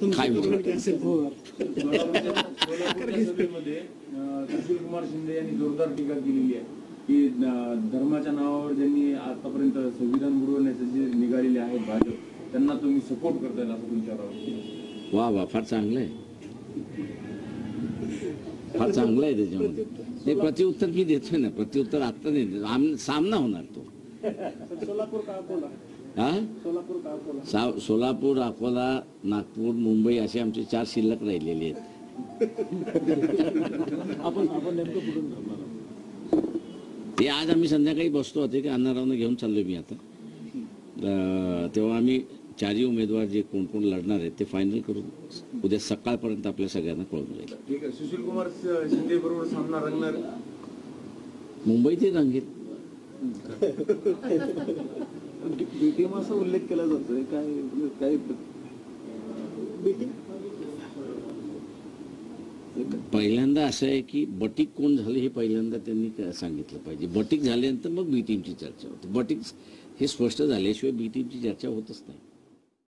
काय कुमार शिंदे यांनी जोरदार टीका केलेली आहे. की धर्माच्या नावावर ज्यांनी आतापर्यंत संविधान बुडवण्याचे जे निघालेले आहेत भाजप त्यांना तुम्ही सपोर्ट करताय असं आरोप. वा वा फार चांगलं आहे. फार चांगलं आहे त्याच्यामध्ये. ते प्रत्युत्तर मी देतोय ना प्रत्युत्तर आत्ता नाही. सामना होणार तो. सोलापूर का अकोला? हा सोलापूर अकोला? सा- सोलापूर अकोला नागपूर मुंबई असे आमचे चार शिल्लक राहिलेले आहेत. आपण आपण नेमकं कुठून ते आज आम्ही संध्याकाळी बसतो. होते की अण्णारावनं घेऊन चाललोय मी आता. तेव्हा आम्ही चारही उमेदवार जे कोण कोण लढणार आहेत ते फायनल करून उद्या सकाळपर्यंत आपल्या सगळ्यांना कळून जाईल. ठीक आहे. सुशील कुमार शिंदे बरोबर सामना रंगणार मुंबईतही रंगेल बीटीएम असा उल्लेख केला जातोय. काय काय? पहिल्यांदा असं आहे की बटीक कोण झाले हे पहिल्यांदा त्यांनी क- सांगितलं पाहिजे. बटीक झाल्यानंतर मग बी टीमची चर्चा होते. बटीक हे स्पष्ट झाल्याशिवाय बी टीमची चर्चा होतच नाही.